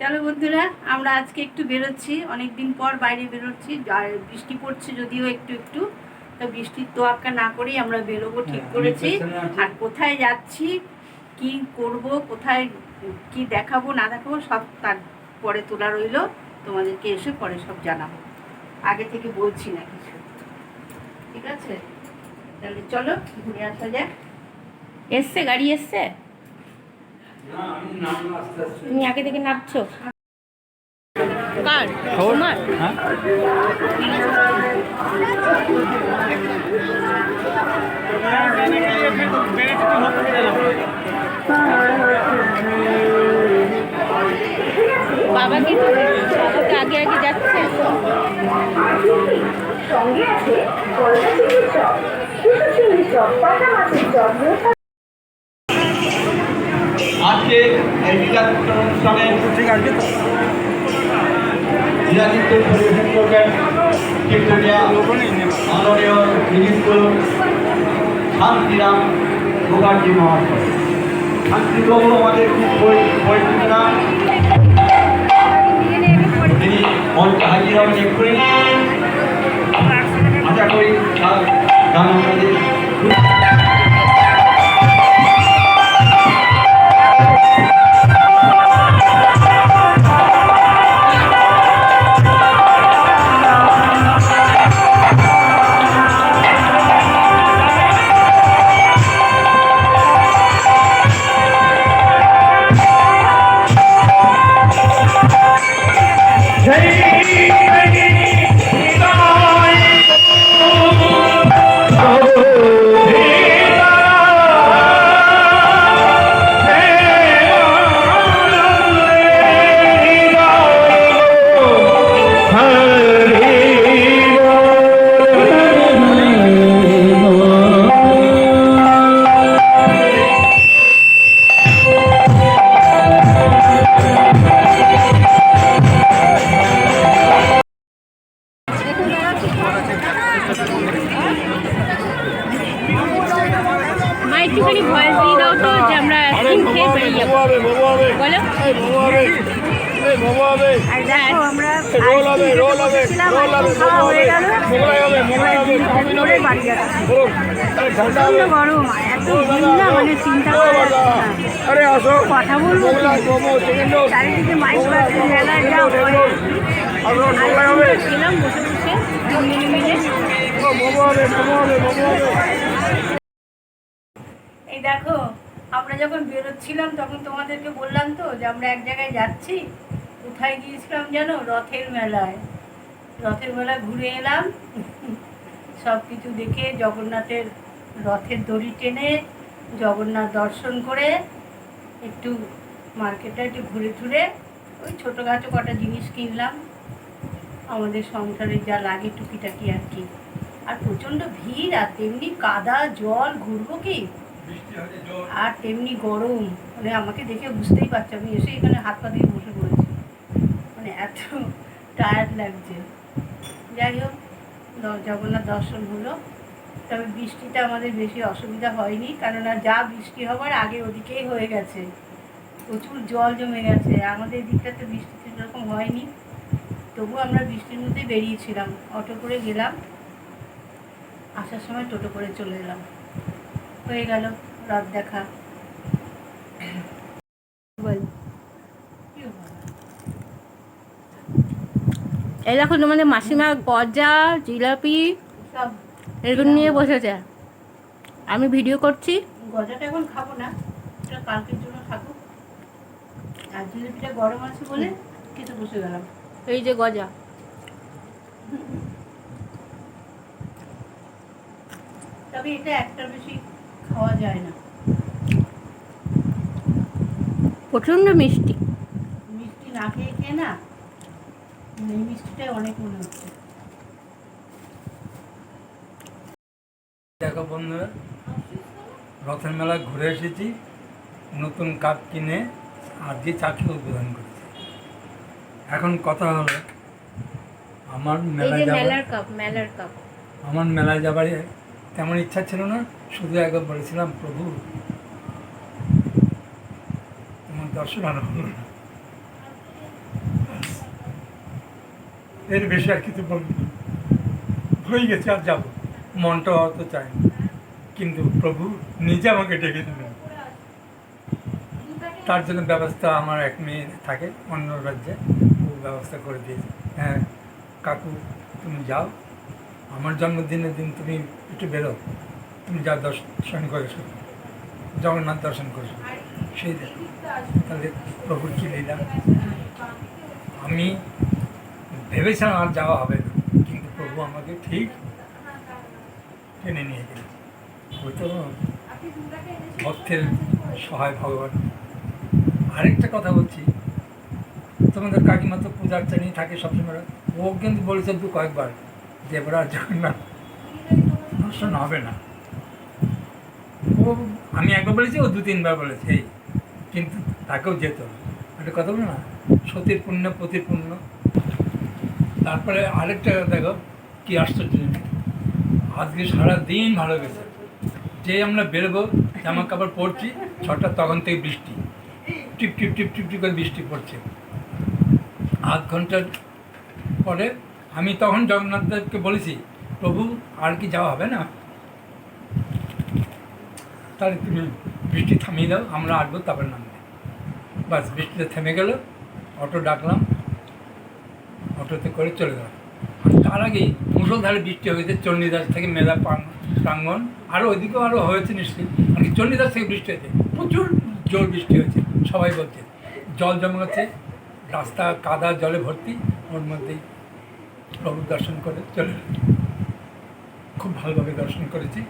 চলো বন্ধুরা আমরা আজকে একটু বেরোচ্ছি। অনেক দিন পর বাইরে বেরোচ্ছি। আর বৃষ্টি পড়ছে যদিও একটু একটু তো বৃষ্টির তোয়াক্কা না করেই আমরা বেরোবো ঠিক হ্যাঁ, করেছি। আর কোথায় যাচ্ছি কি করব কোথায় কি দেখাবো না দেখাবো সব তার পরে তোলা রইল। তোমাদেরকে এসে পরে সব জানাব। আগে থেকে বলছি না কিছু। ঠিক আছে? তাহলে চলো ঘুরে আসা যাক। এসছে গাড়ি এসছে না, আমি নামবো আস্তে আস্তে। তুমি আগে থেকে নামছো কার? তোমার? হ্যাঁ? বাবা কি বাবাকে আগে আগে যাচ্ছে? সঙ্গে আছে গলদা চিংড়ির চপ শুধু চিংড়ির চপ পাতা মাছের চপ মোটা আজকে অনুষ্ঠানে ঠিক আছে তো বিজাতিত্ব পরিবেশন করবেন কীর্তনিয়া মাননীয় শ্রীযুক্ত শান্তিরাম মুখার্জি মহাশয় শান্তিবাবু আমাদের খুব আশা করি গান আমাদের মা একটুখানি ভয়েস দিয়ে দাও তো যে আমরা আইসক্রিম খেয়ে বেরিয়ে যাব। বলো। কথা বলব চারিদিকে মাইক মেলায় যা বসে বসে মিলে মিলে। এই দেখো, আমরা যখন বেরোচ্ছিলাম, তখন তোমাদেরকে বললাম তো যে আমরা এক জায়গায় যাচ্ছি। কোথায় গিয়েছিলাম জানো? রথের মেলায়। রথের মেলায় ঘুরে এলাম। সব কিছু দেখে জগন্নাথের রথের দড়ি টেনে জগন্নাথ দর্শন করে একটু মার্কেটে একটু ঘুরে টুরে ওই ছোটোখাটো কটা জিনিস কিনলাম। আমাদের সংসারে যা লাগে টুকিটাকি আর কি। আর প্রচণ্ড ভিড় আর তেমনি কাদা জল ঘুরবো কি? আর তেমনি গরম। মানে আমাকে দেখে বুঝতেই পারছি আমি এসে এখানে হাত পা দিয়ে বসে পড়েছি। মানে এত টায়ার্ড লাগছে। যাই হোক জগন্নাথ দর্শন হলো। তবে বৃষ্টিটা আমাদের বেশি অসুবিধা হয়নি কেননা যা বৃষ্টি হবার আগে ওদিকেই হয়ে গেছে। প্রচুর জল জমে গেছে। আমাদের দিকটাতে বৃষ্টি সেরকম হয়নি। তবু আমরা বৃষ্টির মধ্যেই বেরিয়েছিলাম। অটো করে গেলাম। আসার সময় টোটো করে চলে এলাম। হয়ে গেল রাত দেখা। বল। এই দেখো তোমাদের মাসিমা গজা জিলাপি সব এগুলো নিয়ে বসেছে। আমি ভিডিও করছি। গজাটা এখন খাব না এটা কালকের জন্য থাকুক আর জিলিপিটা গরম আছে বলে খেতে বসে গেলাম। এই যে গজা। তবে এটা একটার বেশি খাওয়া যায় না। প্রচণ্ড মিষ্টি। মিষ্টি না খেয়ে খেয়ে না এই মিষ্টিটাই অনেক মনে হচ্ছে। দেখো বন্ধুরা রথের মেলায় ঘুরে এসেছি নতুন কাপ কিনে আজকে চাকরি উদ্বোধন করেছি। এখন কথা হলো আমার এই মেলায় যে যাবার মেলার কাপ মেলার কাপ। আমার মেলায় যাবার তেমন ইচ্ছা ছিল না, শুধু একবার বলেছিলাম, প্রভু, তোমার দর্শন আর হলো না এর বেশি আর কিছু বলব। হয়ে গেছে, আর যাব। মনটা অত চাই। কিন্তু প্রভু নিজে আমাকে ডেকে দিলেন তার জন্য ব্যবস্থা আমার এক মেয়ে থাকে, অন্য রাজ্যে। ও ব্যবস্থা করে দিয়েছে। হ্যাঁ কাকু, তুমি যাও। আমার জন্মদিনের দিন তুমি একটু বেরো। তুমি যা দর্শন করে এসো জগন্নাথ দর্শন করে এসো। সেই তাহলে প্রভুর কি লীলা? আমি ভেবেছিলাম আর যাওয়া হবে না, কিন্তু প্রভু আমাকে ঠিক টেনে নিয়ে গেল তো ভক্তের সহায় ভগবান। আরেকটা কথা বলছি, তোমাদের কাকিমা তো পূজা আর্চা নিয়ে থাকে সবসময়। ও কিন্তু বলেছে দু কয়েকবার। আর জগন্নাথ দর্শন হবে না। ও, আমি একবার বলেছি, ও দু তিনবার বলেছে, এই, কিন্তু তাকেও যেত একটা কথা বলো না? সতীর পুণ্য পতির পুণ্য তারপরে আরেকটা, দেখো, কি আশ্চর্য। আজকে সারা দিন ভালো গেছে। যে আমরা বেরোবো, জামা কাপড় পরছি, ছটা তখন থেকে বৃষ্টি। টিপ টিপ টিপ টিপ টিপ করে বৃষ্টি পড়ছে। আধ ঘণ্টার পরে আমি তখন জগন্নাথ দেবকে বলেছি, প্রভু, আর কি যাওয়া হবে না? তাহলে তুমি বৃষ্টি থামিয়ে দাও, আমরা আসব তারপর নামবে। বাস, বৃষ্টিতে থেমে গেল, অটো ডাকলাম, অটোতে করে চলে গেলাম। তার আগেই মুসলধারে বৃষ্টি হয়েছে চণ্ডীদাস থেকে মেলা প্রাং- প্রাঙ্গণ আরও ওইদিকেও আরও হয়েছে নিশ্চয়ই, আর কি চণ্ডীদাস থেকে বৃষ্টি হয়েছে, প্রচুর জোর বৃষ্টি হয়েছে, সবাই বলছে। জল জমে গেছে রাস্তা কাদা জলে ভর্তি, ওর মধ্যেই প্রভু দর্শন করে চলে খুব ভালোভাবে দর্শন করেছি।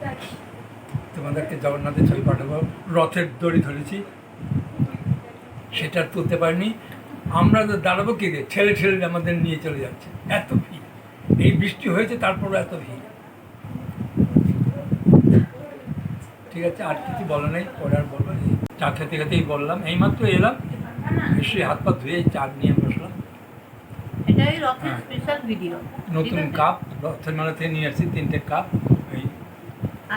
তোমাদেরকে জগন্নাথের ছবি পাঠাবো। রথের দড়ি ধরেছি। সেটা তুলতে পারিনি। আমরা তো দাঁড়াবো কি রে? ছেলে ছেলে আমাদের নিয়ে চলে যাচ্ছে। এত ভিড়। এই বৃষ্টি হয়েছে, তারপরও এত ভিড়। ঠিক আছে, আর কিছু বলা নেই। পরে আর বলব। চা খেতে খেতেই বললাম। এইমাত্র এলাম। এসে হাত পা ধুয়ে চা নিয়ে বসলাম। এটাই রথের। স্পেশাল ভিডিও নতুন কাপ রথের মেলা থেকে নিয়ে আসছি তিনটে কাপ এই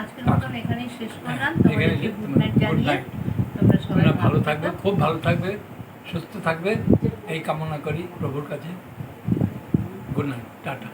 আজকের মতন এখানেই শেষ করলাম। হ্যাঁ, তোমাদেরকে গুড নাইট জানিয়ে তোমরা সবাই ভালো থাকবে খুব ভালো থাকবে সুস্থ থাকবে। এই কামনা করি প্রভুর কাছে। Good night tata.